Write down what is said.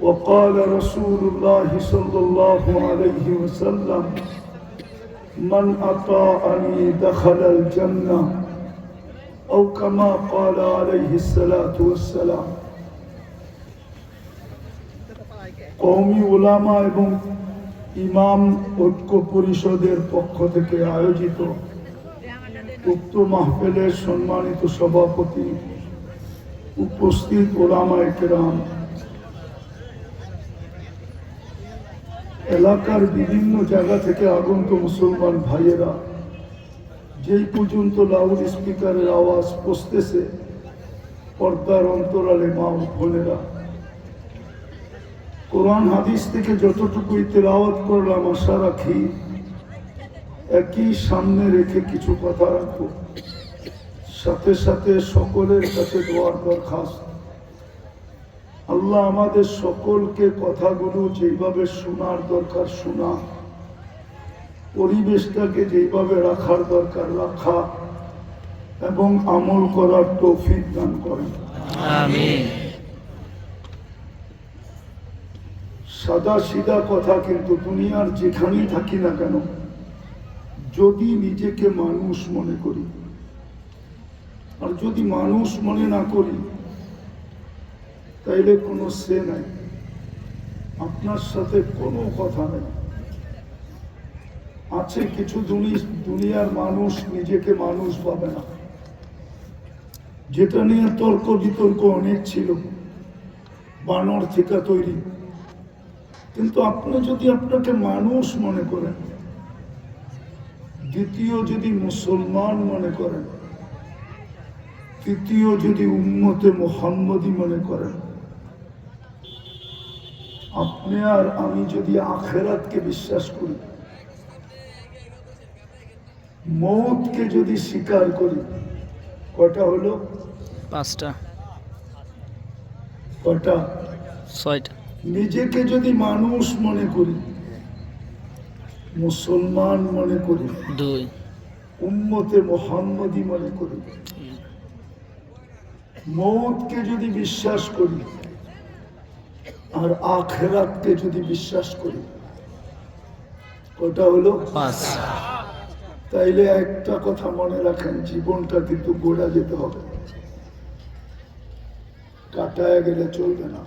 وقال رسول الله صلى الله عليه وسلم من أطاعني دخل الجنة أو كما قال عليه الصلاة والسلام কওমি ওলামা এবং ইমাম ঐক্য পরিষদের পক্ষ থেকে আয়োজিত উক্ত মাহফিলের সম্মানিত সভাপতি উপস্থিত ওলামায় কেরাম এলাকার বিভিন্ন জায়গা থেকে আগন্ত মুসলমান ভাইয়েরা যেই পর্যন্ত লাউড স্পিকারের আওয়াজ পৌঁছতেছে, পর্দার অন্তরালে মা বোনেরা। কোরআন হাদিস থেকে যতটুকুই তেলাওয়াত করলাম, আশা রাখি একই সামনে রেখে কিছু কথা রাখব। সাথে সাথে সকলের কাছে দোয়ার দরখাস্ত। আল্লাহ আমাদের সকলকে কথাগুলো যেভাবে শোনার দরকার শোনা। পরিবেশটাকে যেভাবে রাখার দরকার রাখা এবং আমল করার তৌফিক দান করেন। আমিন। সাদা সিধা কথা কিন্তু দুনিয়ার যেখানেই থাকি না কেন যদি নিজেকে মানুষ মনে করি। আর যদি মানুষ মনে না করি তাইলে কোনো সে নাই। আপনার সাথে কোনো কথা নেই। আছে কিছু দুনি- দুনিয়ার মানুষ নিজেকে মানুষ পাবে না। যেটা নিয়ে তর্ক বিতর্ক অনেক ছিল, বানর থেকে তৈরি। কিন্তু আপনি যদি আপনাকে মানুষ মনে করেন, দ্বিতীয় যদি মুসলমান মনে করেন, তৃতীয় যদি উম্মতে মোহাম্মদী মনে করেন আপনি আর আমি যদি আখেরাতকে বিশ্বাস করি মৌতকে যদি স্বীকার করি কটা হলো? পাঁচটা। কটা? ছয়টা। নিজেকে যদি মানুষ মনে করি মুসলমান মনে করি দুই। উম্মতে মোহাম্মদী মনে করি মৌতকে যদি বিশ্বাস করি আর আখেরাতকে যদি বিশ্বাস করি ওটা হলো তাইলে একটা কথা মনে রাখেন জীবনটা কিন্তু গোড়া যেতে হবে। কাটায় গেলে চলবে না।